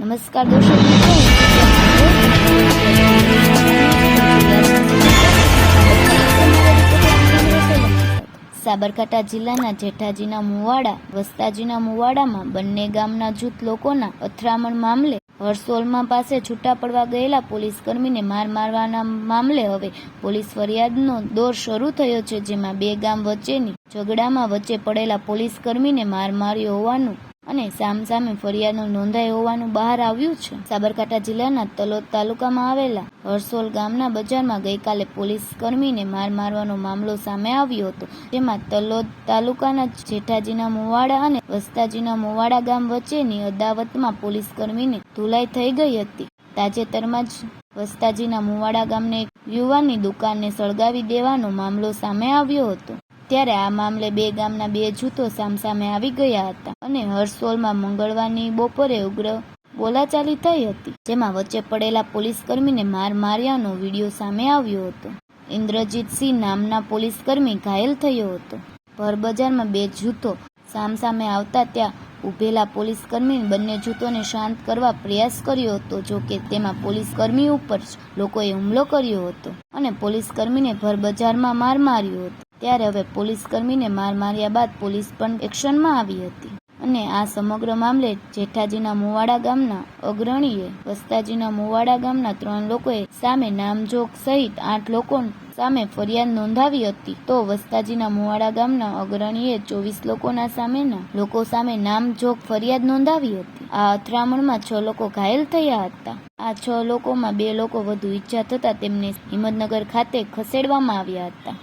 નમસ્કાર છું સાબરકાંઠા જિલ્લાના જેઠાજીના મુવાડા, વસ્તાજીના મુવાડામાં બંને ગામના જૂથ લોકોના અથડામણ મામલે હરસોલમાં પાસે છૂટા પડવા ગયેલા પોલીસ કર્મીને માર મારવાના મામલે હવે પોલીસ ફરિયાદનો દોર શરૂ થયો છે, જેમાં બે ગામ વચ્ચેની ઝઘડામાં વચ્ચે પડેલા પોલીસ કર્મીને માર માર્યો હોવાનું અને સામસામે ફરિયાદો નોંધાઈ હોવાનું બહાર આવ્યું છે. સાબરકાંઠા જિલ્લાના તલોદ તાલુકામાં આવેલા હરસોલ ગામના બજારમાં ગઈકાલે પોલીસ કર્મીને માર મારવાનો મામલો સામે આવ્યો હતો. જેમાં તલોદ તાલુકાના જેઠાજીના મુવાડા અને વસ્તાજીના મુવાડા ગામ વચ્ચેની અદાવતમાં પોલીસ કર્મીને ધુલાઈ થઈ ગઈ હતી. તાજેતરમાં જ વસ્તાજીના મુવાડા ગામને એક યુવાનની દુકાનને સળગાવી દેવાનો મામલો સામે આવ્યો હતો. ત્યારે આ મામલે બે ગામના બે જૂથો સામસામે આવી ગયા હતા અને હરસોલમાં મંગળવારની બપોરે ઉગ્ર બોલાચાલી થઈ હતી, જેમાં વચ્ચે પડેલા પોલીસ કર્મીને માર માર્યાનો વીડિયો સામે આવ્યો હતો. ઇન્દ્રજીતસિંહ નામના પોલીસ કર્મી ઘાયલ થયો હતો. ભર બજારમાં બે જૂથો સામસામે આવતા ત્યાં ઉભેલા પોલીસ કર્મી બંને જૂથોને શાંત કરવા પ્રયાસ કર્યો હતો, જો કે તેમાં પોલીસ કર્મી ઉપર લોકોએ હુમલો કર્યો હતો અને પોલીસ કર્મીને ભરબજારમાં માર માર્યો હતો. ત્યારે હવે પોલીસ કર્મીને માર માર્યા બાદ પોલીસ પણ એક્શનમાં આવી હતી. અને આ સમગ્ર મામલે જેઠાજીના મુવાડા ગામના અગ્રણીએ વસ્તાજીના મુવાડા ગામના ત્રણ લોકોએ સામે નામજોગ સહિત આઠ લોકો સામે ફરિયાદ નોંધાવી હતી. તો વસ્તાજીના મુવાડા ગામના અગ્રણીએ ચોવીસ લોકોના સામેના લોકો સામે નામજોગ ફરિયાદ નોંધાવી હતી. આ અથડામણમાં છ લોકો ઘાયલ થયા હતા. આ છ લોકોમાં બે લોકો વધુ ઈજા થતા તેમને હિંમતનગર ખાતે ખસેડવામાં આવ્યા હતા.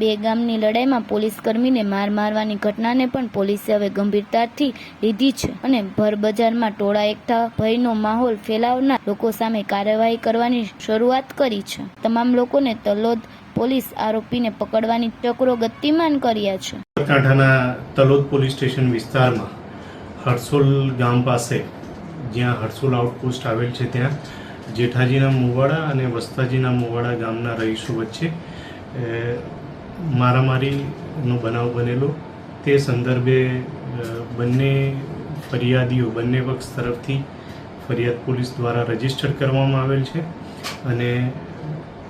બે ગામની લડાઈમાં પોલીસ કર્મીને માર મારવાની ઘટનાને પણ પોલીસે હવે ગંભીરતાથી લીધી છે અને ભરબજારમાં ટોળા એકઠા ભયનો માહોલ ફેલાવનાર લોકો સામે કાર્યવાહી કરવાની શરૂઆત કરી છે. તમામ લોકોને તલોદ પોલીસ આરોપીને પકડવાની ચક્રો ગતિમાન કર્યા છે. કાંઠાના તલોદ પોલીસ સ્ટેશન વિસ્તારમાં હરસોલ ગામ પાસે, જ્યાં હરસોલ આઉટપોસ્ટ આવેલ છે ત્યાં, જેઠાજીના મુવાડા અને વસ્તાજીના મુવાડા ગામના રહીશો વચ્ચે મારામારીનો બનાવ બનેલો. તે સંદર્ભે બંને ફરિયાદીઓ, બંને પક્ષ તરફથી ફરિયાદ પોલીસ દ્વારા રજિસ્ટર કરવામાં આવેલ છે અને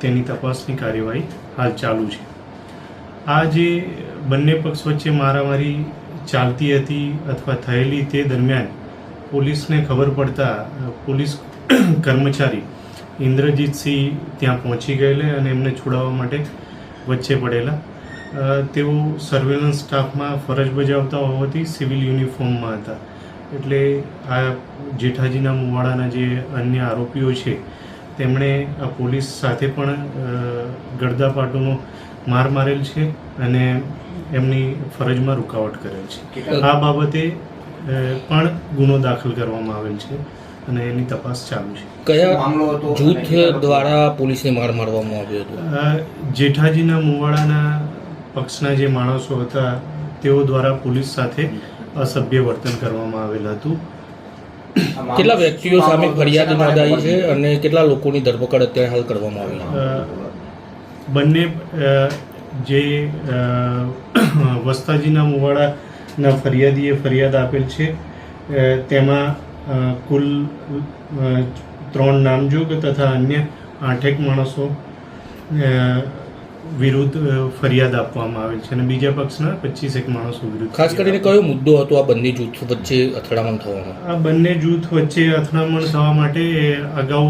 તેની તપાસની કાર્યવાહી હાલ ચાલુ છે. આ જે બંને પક્ષ વચ્ચે મારામારી ચાલતી હતી અથવા થયેલી તે દરમિયાન પોલીસને ખબર પડતા પોલીસ કર્મચારી ઇન્દ્રજીતસિંહ ત્યાં પહોંચી ગયેલા અને એમને છોડાવવા માટે વચ્ચે પડેલા. તેઓ સર્વેલન્સ સ્ટાફમાં ફરજ બજાવતા હોવાથી સિવિલ યુનિફોર્મમાં હતા. એટલે આ જેઠાજીના મુવાડાના જે અન્ય આરોપીઓ છે તેમણે આ પોલીસ સાથે પણ અ, માર મારેલ છે અને એમની ફરજમાં રૂકાવટ કરેલ છે. આ બાબતે પણ ગુનો દાખલ કરવામાં આવેલ છે. અને એની તપાસ ચાલુ છે. કયા મામલો હતો જૂથ દ્વારા પોલીસને માર મારવામાં આવ્યો હતો? જેઠાજીના મુવાડાના પક્ષના જે માણસો હતા તેઓ દ્વારા પોલીસ સાથે અસભ્ય વર્તન કરવામાં આવેલ હતું. કેટલા વ્યક્તિઓ સામે ફરિયાદ નોંધાઈ છે અને કેટલા લોકોની ધરપકડ અત્યારે હાલ કરવામાં આવી છે? બંને અ, જે વસ્તાજીના મુવાડાના ફરિયાદીએ ફરિયાદ આપેલ છે. તેમાં કુલ ત્રણ નામજોગ તથા અન્ય આઠેક માણસો વિરુદ્ધ ફરિયાદ આપવામાં આવેલ છે અને બીજા પક્ષના પચીસેક માણસો વિરુદ્ધ ખાસ કરીને કયો મુદ્દો હતો આ બંને જૂથ વચ્ચે અથડામણ થવાનો? આ બંને જૂથ વચ્ચે અથડામણ થવા માટે અગાઉ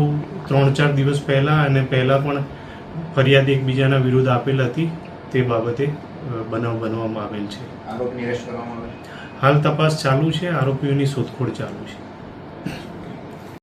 ત્રણ ચાર દિવસ પહેલા અને પહેલા પણ ફરિયાદ એકબીજાના વિરુદ્ધ આપેલ હતી તે બાબતે બનાવ બનવામાં આવેલ છે? હાલ તપાસ ચાલુ છે આરોપીઓની શોધખોળ ચાલુ છે.